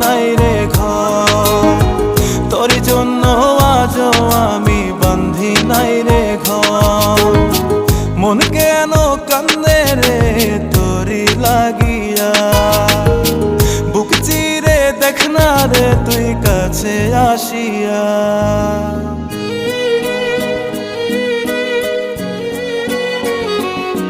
নাই রে ঘর। জন্য আজ আমি বন্ধি নাই রে ঘর। মন কেন কান্দে রে তোরি লাগিয়া? বুক চিরে দেখ না রে তুই কাছে আসিয়া।